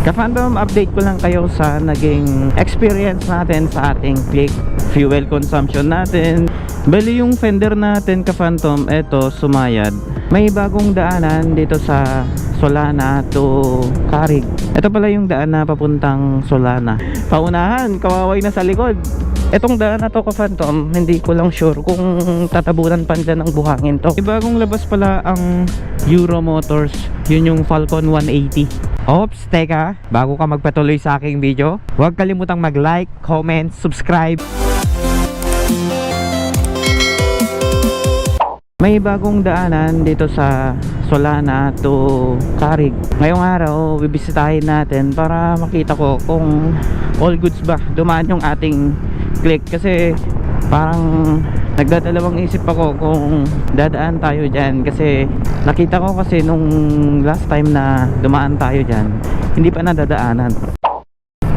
Ka-fandom, update ko lang kayo sa naging experience natin sa ating click fuel consumption natin. Bali yung fender natin ka-phantom, eto sumayad. May bagong daanan dito sa Solana to Carig. Ito pala yung daan na papuntang Solana. Paunahan, kawaway na sa likod. Etong daan na to ka-phantom, hindi ko lang sure kung tatabunan pa dyan ng buhangin to. May bagong labas pala ang Euro Motors. Yun yung Falcon 180. Ops, teka, bago ka magpatuloy sa aking video, huwag kalimutang mag-like, comment, subscribe. May bagong daanan dito sa Solana to Carig. Ngayong araw, bibisitahin natin para makita ko kung all goods ba dumaan yung ating click. Kasi parang nagdadalawang isip ako kung dadaan tayo dyan. Kasi nakita ko kasi nung last time na dumaan tayo dyan hindi pa nadadaanan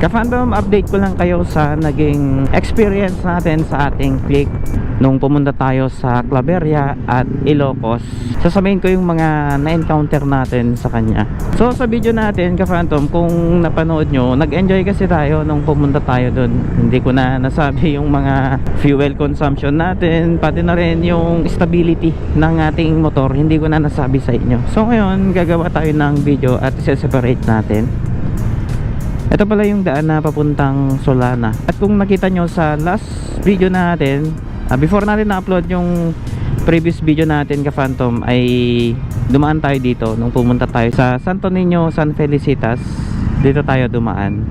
Ka-fandom, update ko lang kayo sa naging experience natin sa ating click nung pumunta tayo sa Claveria at Ilocos. Sasabihin ko yung mga na-encounter natin sa kanya. So sa video natin, ka-phantom, kung napanood nyo, nag-enjoy kasi tayo nung pumunta tayo dun. Hindi ko na nasabi yung mga fuel consumption natin, pati na rin yung stability ng ating motor. Hindi ko na nasabi sa inyo. So ngayon, gagawa tayo ng video at isa-separate natin. Ito pala yung daan na papuntang Solana. At kung nakita nyo sa last video natin, ah, before natin na-upload yung previous video natin ka Phantom ay dumaan tayo dito nung pumunta tayo sa Santo Niño, San Felicitas. Dito tayo dumaan.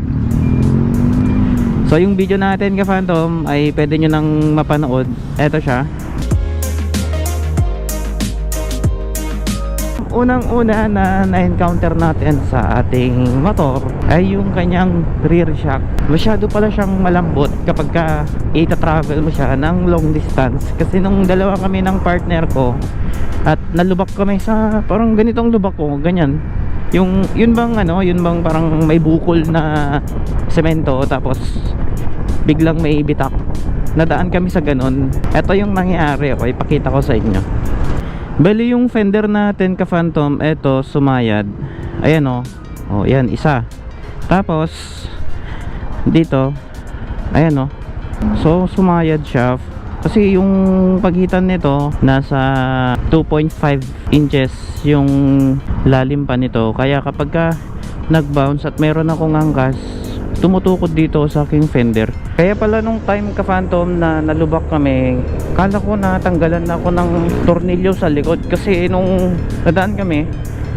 So yung video natin ka Phantom ay pwede nyo nang mapanood. Ito siya. Unang-una na na-encounter natin sa ating motor ay yung kanyang rear shock. Masyado pala siyang malambot kapag ka ita-travel mo siya ng long distance. Kasi nung dalawa kami ng partner ko at nalubak kami sa parang ganitong lubak ko, ganyan. Yung yun bang ano, yun bang parang may bukol na semento tapos biglang may bitak. Nadaan kami sa ganun. Ito yung nangyari, okay, ipakita ko sa inyo. Bali yung fender natin ka Phantom, eto sumayad. Ayan oh. Oh, yan isa. Tapos dito ayan oh. So sumayad siya kasi yung pagitan nito nasa 2.5 inches yung lalim pa nito. Kaya kapag ka nag-bounce at meron akong angkas, tumutukod dito sa aking fender. Kaya pala nung time ka Phantom na nalubak kami, kala ko na tanggalan na ako ng tornilyo sa likod kasi nung nadaan kami,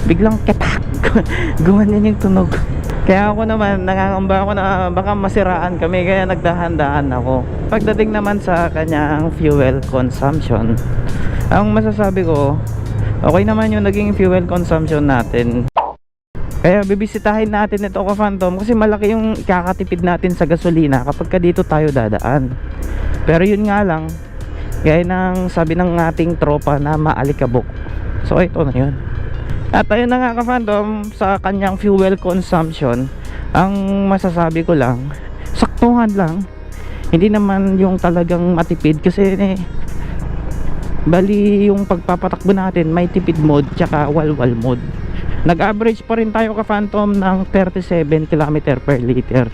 biglang ketak. Gumanyan yung tunog. Kaya ako naman, nangangamba ako na baka masiraan kami kaya nagdahan-dahan ako. Pagdating naman sa kanyang fuel consumption, ang masasabi ko, okay naman yung naging fuel consumption natin. Kaya bibisitahin natin ito ka Phantom kasi malaki yung ikakatipid natin sa gasolina kapag ka dito tayo dadaan. Pero yun nga lang, gaya ng sabi ng ating tropa na maalikabok. So ito na yun. At ayun na nga ka Phantom sa kanyang fuel consumption, ang masasabi ko lang, saktuhan lang. Hindi naman yung talagang matipid kasi eh, bali yung pagpapatakbo natin may tipid mode tsaka walwal mode nag-average pa rin tayo ka Phantom ng 37 km per liter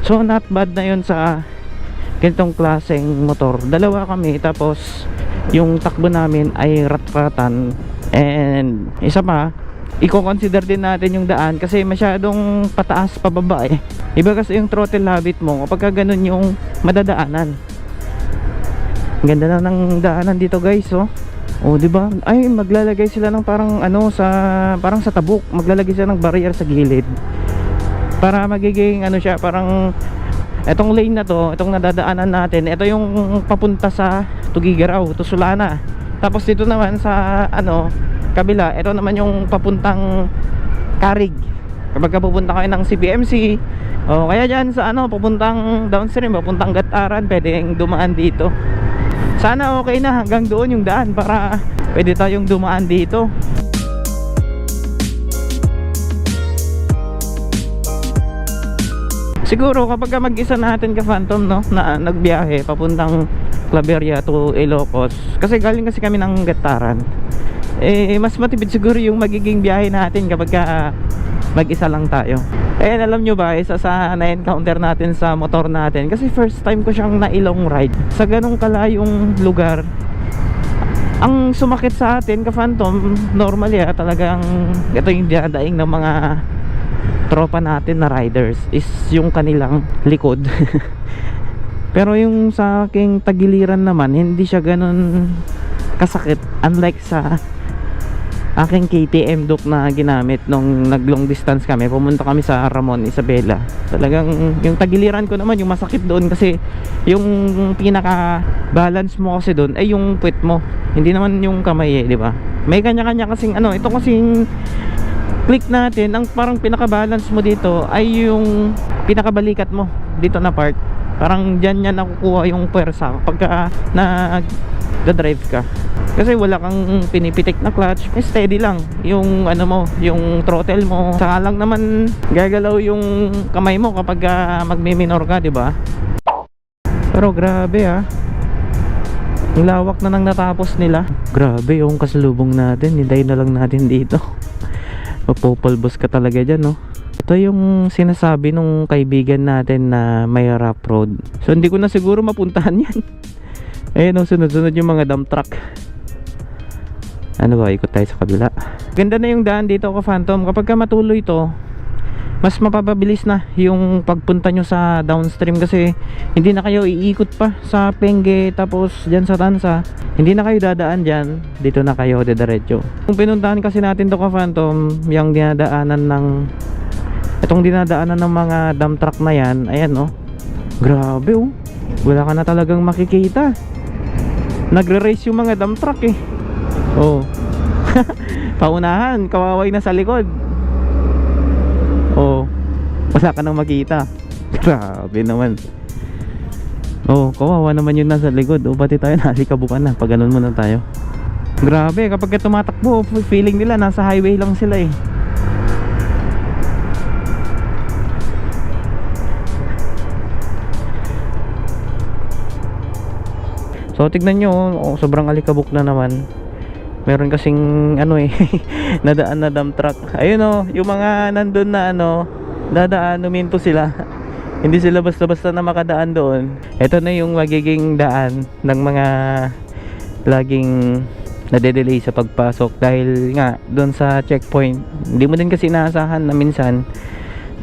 so not bad na yun sa ganitong klaseng motor. Dalawa kami tapos yung takbo namin ay rat-ratan. And isa pa i-consider din natin yung daan kasi masyadong pataas pababa eh. Iba kasi yung throttle habit mo kapag ka ganun yung madadaanan. Ganda na ng daanan dito guys oh. Oh, 'di ba? Ay, maglalagay sila ng parang ano sa parang sa tabuk, maglalagay sila ng barrier sa gilid. Para magiging ano siya, parang etong lane na to, itong nadadaanan natin, ito yung papunta sa Tugigaraw, to Sulana. Tapos dito naman sa ano, kabila, ito naman yung papuntang Karig. Kapag ka pupunta kayo ng CBMC, oh, kaya diyan sa ano, papuntang downstream, papuntang Gataran, pwedeng dumaan dito sana okay na hanggang doon yung daan para pwede tayong dumaan dito siguro kapag ka mag-isa natin ka Phantom no na nagbiyahe papuntang Claveria to Ilocos kasi galing kasi kami ng Gataran eh mas matipid siguro yung magiging biyahe natin kapag ka mag-isa lang tayo. Eh alam nyo ba, isa sa na-encounter natin sa motor natin kasi first time ko siyang nailong ride sa ganong kalayong lugar. Ang sumakit sa atin ka Phantom, normally ah, talagang ito yung dinadaing ng mga tropa natin na riders is yung kanilang likod. Pero yung sa aking tagiliran naman, hindi siya ganun kasakit. Unlike sa aking KTM Duke na ginamit nung nag long distance kami. Pumunta kami sa Ramon Isabela. Talagang yung tagiliran ko naman yung masakit doon kasi yung pinaka balance mo kasi doon ay yung puwet mo. Hindi naman yung kamay eh di ba? May kanya-kanya kasing ano ito kasing click natin ang parang pinaka balance mo dito ay yung pinakabalikat mo dito na part. Parang dyan yan nakukuha yung pwersa pagka nag drive ka. Kasi wala kang pinipitik na clutch eh, steady lang yung ano mo yung throttle mo. Saka lang naman gagalaw yung kamay mo kapag uh, magmi-minor ka di ba? Pero grabe ah. Ang lawak na nang natapos nila. Grabe yung kasalubong natin hintayin na lang natin dito mapopulbos ka talaga dyan no ito yung sinasabi nung kaibigan natin na may rough road so hindi ko na siguro mapuntahan yan Ayun o, sunod-sunod yung mga dump truck. Ano ba, ikot tayo sa kabila. Ganda na yung daan dito ko Phantom. Kapag ka matuloy to, mas mapapabilis na yung pagpunta nyo sa downstream kasi hindi na kayo iikot pa sa Penge tapos dyan sa Tansa. Hindi na kayo dadaan dyan, dito na kayo dediretso. Kung pinuntahan kasi natin to ka Phantom, yung dinadaanan ng itong dinadaanan ng mga dump truck na yan, ayan oh. Grabe oh. Wala ka na talagang makikita nagre-race yung mga dump truck eh oh paunahan kawaway na sa likod wala ka nang makita. Grabe naman. Oh kawawa naman yung nasa likod. Oh pati tayo nalikabukan na. Pag ganun muna tayo. Grabe kapag ka tumatakbo feeling nila nasa highway lang sila eh. So tignan nyo, oh, sobrang alikabok na naman. Meron kasing ano eh, nadaan na dump truck. Ayun oh, yung mga nandun na ano, dadaan, uminto sila. Hindi sila basta-basta na makadaan doon. Ito na yung magiging daan ng mga laging nade-delay sa pagpasok dahil nga doon sa checkpoint hindi mo din kasi inaasahan na minsan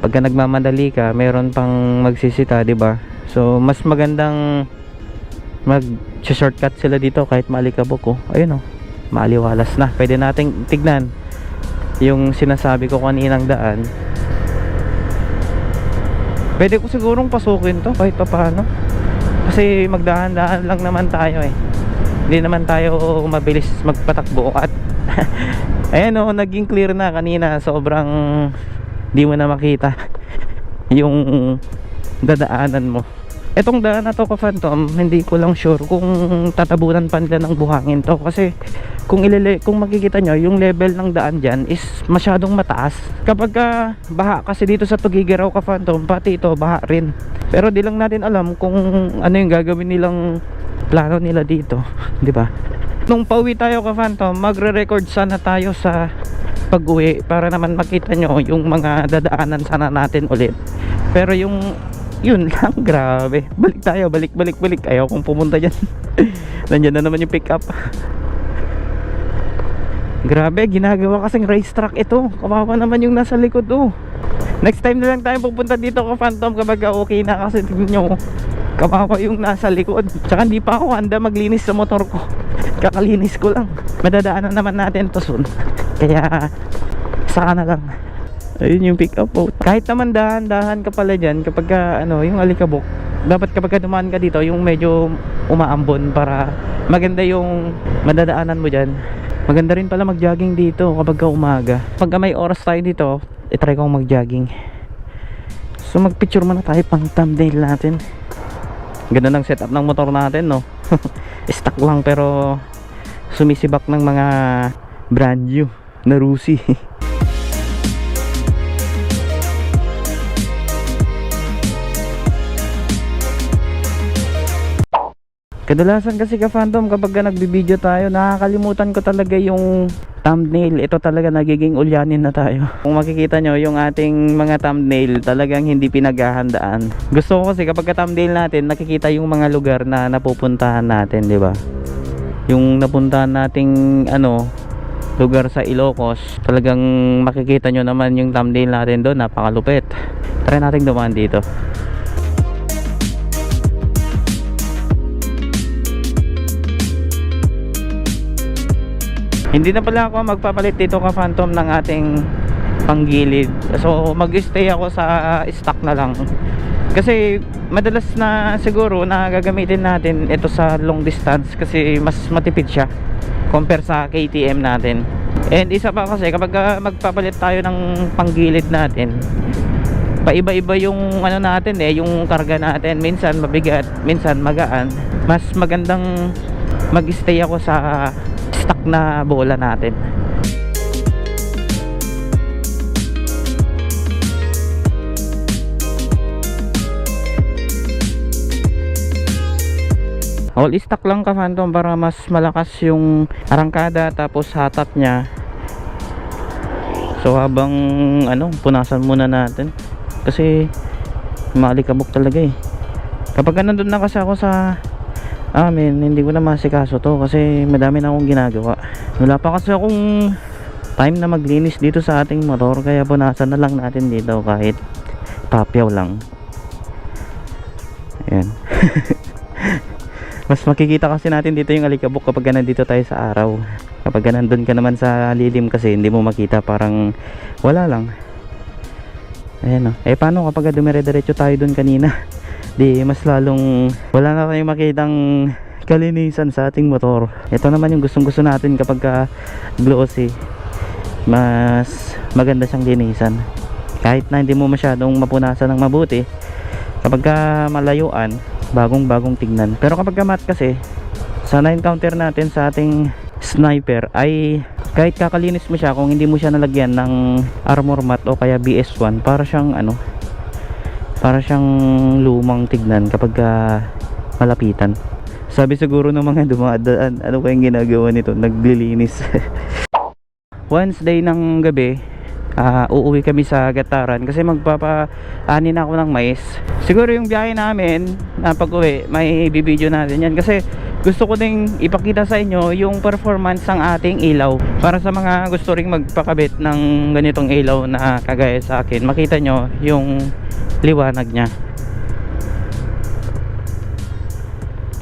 pagka nagmamadali ka meron pang magsisita ba so mas magandang mag shortcut sila dito kahit maalikabok oh. ayun oh maaliwalas na pwede nating tignan yung sinasabi ko kaninang daan pwede ko sigurong pasukin to kahit pa paano kasi magdahan-dahan lang naman tayo eh. Hindi naman tayo mabilis magpatakbo at ayan oh naging clear na kanina. Sobrang di mo na makita yung dadaanan mo Etong daan na to ka Phantom, hindi ko lang sure kung tatabunan pa nila ng buhangin to. Kasi kung ilele kung makikita nyo yung level ng daan dyan is masyadong mataas. Kapag ka baha kasi dito sa Tugigaraw ka Phantom pati ito baha rin. Pero di lang natin alam kung ano yung gagawin nilang plano nila dito di ba? Nung pauwi tayo ka Phantom magre-record sana tayo sa pag-uwi para naman makita nyo yung mga dadaanan sana natin ulit. Pero yung yun lang grabe. Balik tayo balik balik balik. Ayaw kong pumunta dyan. Nandyan na naman yung pick up. Grabe ginagawa kasing racetrack ito. Kawawa naman yung nasa likod oh. Next time na lang tayo pupunta dito ka phantom kapag okay na kasi tignan nyo kawawa yung nasa likod. Tsaka hindi pa ako handa maglinis sa motor ko. Kakalinis ko lang. Madadaanan naman natin to soon. Kaya saka na lang ayun yung pick up. Po kahit naman dahan-dahan ka pala dyan kapag ka, ano yung alikabok dapat kapag ka dumaan ka dito yung medyo umaambon para maganda yung madadaanan mo dyan. Maganda rin pala mag jogging dito kapag ka umaga. Pag may oras tayo dito itry kong mag jogging so mag picture muna tayo pang thumbnail natin. Ganda ng setup ng motor natin no? Stock lang pero sumisibak ng mga brand new na Rusi Kadalasan kasi ka fandom kapag ka nagbibideo tayo nakakalimutan ko talaga yung thumbnail, ito talaga nagiging ulyanin na tayo. Kung makikita nyo, yung ating mga thumbnail talagang hindi pinaghahandaan. Gusto ko kasi kapag thumbnail natin, nakikita yung mga lugar na napupuntahan natin, di ba? Yung napuntahan nating ano, lugar sa Ilocos, talagang makikita nyo naman yung thumbnail natin doon, napakalupit. Try natin dumaan dito. Hindi na pala ako magpapalit dito ka Phantom ng ating panggilid. So mag-stay ako sa stock na lang. Kasi madalas na siguro na gagamitin natin ito sa long distance kasi mas matipid siya compare sa KTM natin. And isa pa kasi kapag ah, magpapalit tayo ng panggilid natin, paiba-iba yung ano natin eh, yung karga natin. Minsan mabigat, minsan magaan. Mas magandang mag-stay ako sa stock na bola natin. All stock lang ka phantom para mas malakas yung arangkada tapos hatak niya. So habang ano, punasan muna natin kasi malikabok talaga eh. Kapag nandun na kasi ako sa amin, hindi ko na masikaso to kasi madami na akong ginagawa. Wala pa kasi akong time na maglinis dito sa ating motor kaya punasan na lang natin dito kahit papyaw lang. Ayan. Mas makikita kasi natin dito yung alikabok kapag nandito tayo sa araw. Kapag nandun ka naman sa lilim kasi hindi mo makita parang wala lang. Ayan o. Eh paano kapag dumire-diretso tayo dun kanina? Di mas lalong wala na tayong makitang kalinisan sa ating motor. Ito naman yung gustong gusto natin kapag ka glossy. Mas maganda siyang linisan. Kahit na hindi mo masyadong mapunasan ng mabuti. Kapag ka malayuan, bagong bagong tignan. Pero kapag ka matte kasi, sa na-encounter natin sa ating sniper ay kahit kakalinis mo siya kung hindi mo siya nalagyan ng armor mat o kaya BS1 para siyang ano para siyang lumang tignan kapag ah, malapitan. Sabi siguro ng mga dumadaan ano kayang ginagawa nito? Naglilinis. Wednesday ng gabi ah, uuwi kami sa Gataran kasi magpapa-ani na ako ng mais. Siguro yung biyahe namin na pag uwi may bibideo natin yan. Kasi gusto ko ding ipakita sa inyo yung performance ng ating ilaw. Para sa mga gusto ring magpakabit ng ganitong ilaw na kagaya sa akin makita nyo yung liwanag nya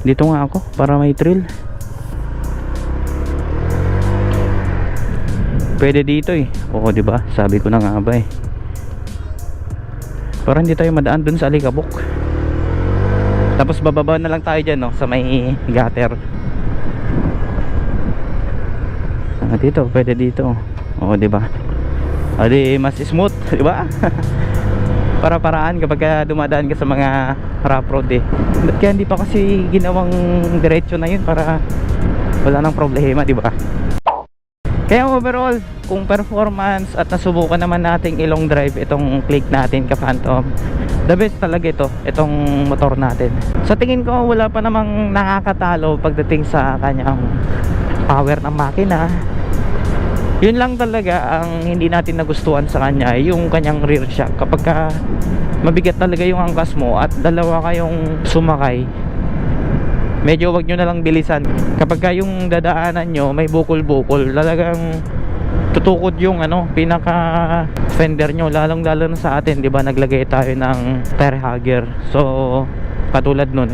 dito nga ako para may thrill. Pwede dito eh. Oo ba? Sabi ko na nga ba eh. Para hindi tayo madaan dun sa alikabok. Tapos bababa na lang tayo dyan no? Sa may gutter. Ah, dito. Pwede dito. Oo ba? O di mas smooth di ba para paraan kapag ka dumadaan ka sa mga rough road eh Ba't kaya hindi pa kasi ginawang diretso na yun para wala nang problema di ba kaya overall, kung performance at nasubukan naman nating ilong drive itong click natin ka Phantom, the best talaga ito, itong motor natin. Sa tingin ko, wala pa namang nakakatalo pagdating sa kanyang power ng makina. Yun lang talaga ang hindi natin nagustuhan sa kanya, yung kanyang rear shock. Kapag ka mabigat talaga yung angkas mo at dalawa kayong sumakay, medyo wag nyo na lang bilisan. Kapag ka yung dadaanan nyo may bukol-bukol talagang tutukod yung ano pinaka fender nyo lalong lalo na sa atin di ba? Naglagay tayo ng tire hugger. So katulad nun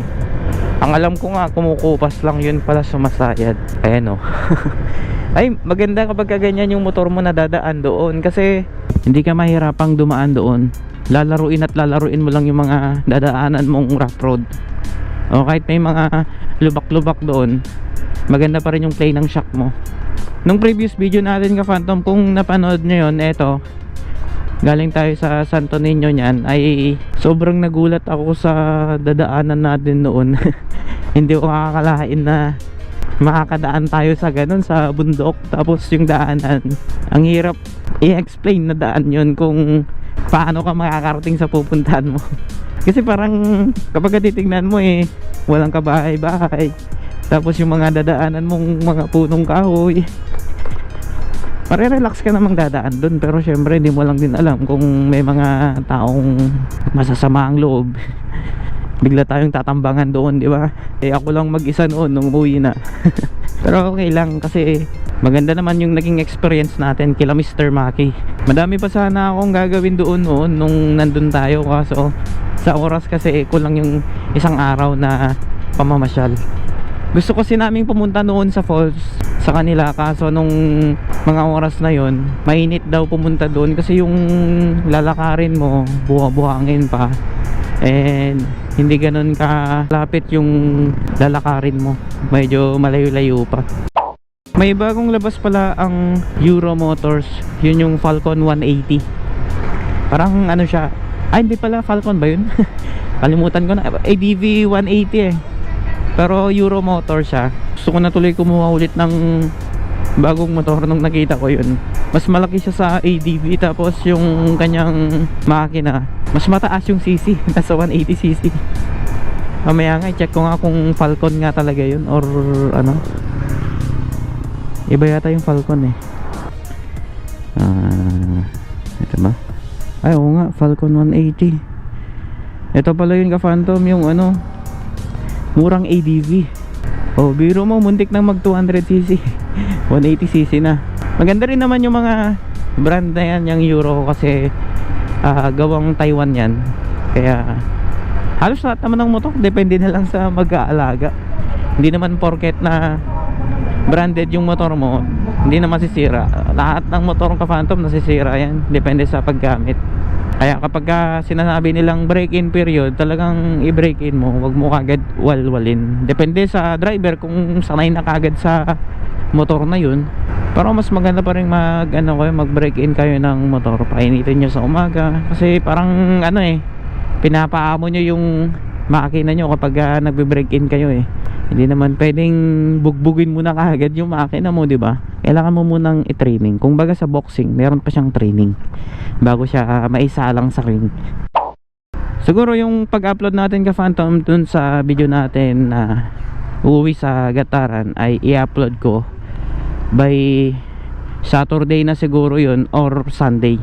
ang alam ko nga kumukupas lang yun pala sumasayad ayan o ay maganda kapag ka ganyan yung motor mo na dadaan doon. Kasi hindi ka mahirapang dumaan doon. Lalaruin at lalaruin mo lang yung mga dadaanan mong rough road. O kahit may mga lubak-lubak doon maganda pa rin yung play ng shock mo. Nung previous video natin ka Phantom kung napanood nyo yun eto galing tayo sa Santo Niño nyan ay sobrang nagulat ako sa dadaanan natin noon. Hindi ko makakalain na makakadaan tayo sa ganun sa bundok tapos yung daanan. Ang hirap i-explain na daan yun kung paano ka makakarating sa pupuntahan mo. Kasi parang kapag titingnan mo eh walang kabahay-bahay. Tapos yung mga dadaanan mong mga punong kahoy. Marirelax ka namang dadaan doon pero syempre hindi mo lang din alam kung may mga taong masasama ang loob. Bigla tayong tatambangan doon, di ba? Eh ako lang mag-isa noon nung umuwi na. pero okay lang kasi maganda naman yung naging experience natin kila Mr. Maki. Madami pa sana akong gagawin doon noon nung nandun tayo kaso sa oras kasi kulang yung isang araw na pamamasyal. Gusto kasi namin pumunta noon sa falls sa kanila kaso nung mga oras na yon mainit daw pumunta doon kasi yung lalakarin mo buha-buhangin pa and hindi ganun kalapit yung lalakarin mo. Medyo malayo-layo pa. May bagong labas pala ang Euro Motors. Yun yung Falcon 180 parang ano siya. Ay hindi pala Falcon ba yun? Kalimutan ko na. ADV 180 eh. Pero Euro motor siya. Gusto ko na tuloy kumuha ulit ng bagong motor nung nakita ko yun. Mas malaki siya sa ADV tapos yung kanyang makina mas mataas yung CC nasa 180cc mamaya nga i-check ko nga kung Falcon nga talaga yun or ano. Iba yata yung Falcon eh. Ah ito ba? Ay oo nga Falcon 180 ito pala yun ka Phantom yung ano murang ADV oh biro mo muntik nang mag 200cc 180cc na. Maganda rin naman yung mga brand na yan yung Euro kasi ah, gawang Taiwan yan. Kaya halos lahat naman ng motor depende na lang sa mag-aalaga. Hindi naman porket na branded yung motor mo hindi na masisira. Lahat ng motor ka Phantom nasisira yan. Depende sa paggamit. Kaya kapag ka sinasabi nilang break-in period, talagang i-break-in mo, wag mo kagad walwalin. Depende sa driver kung sanay na kagad sa motor na yun. Pero mas maganda pa rin mag, ano, kayo, mag-break-in kayo ng motor. Painitin nyo sa umaga. Kasi parang ano eh, pinapaamo nyo yung makina nyo kapag uh, nagbe-break-in kayo eh. Hindi naman pwedeng bugbugin mo na kagad yung makina mo, di ba? Kailangan mo munang i-training. Kung baga sa boxing, meron pa siyang training bago siya uh, maisalang sa ring. Siguro yung pag-upload natin ka Phantom dun sa video natin na uuwi sa Gataran ay i-upload ko by Saturday na siguro yun or Sunday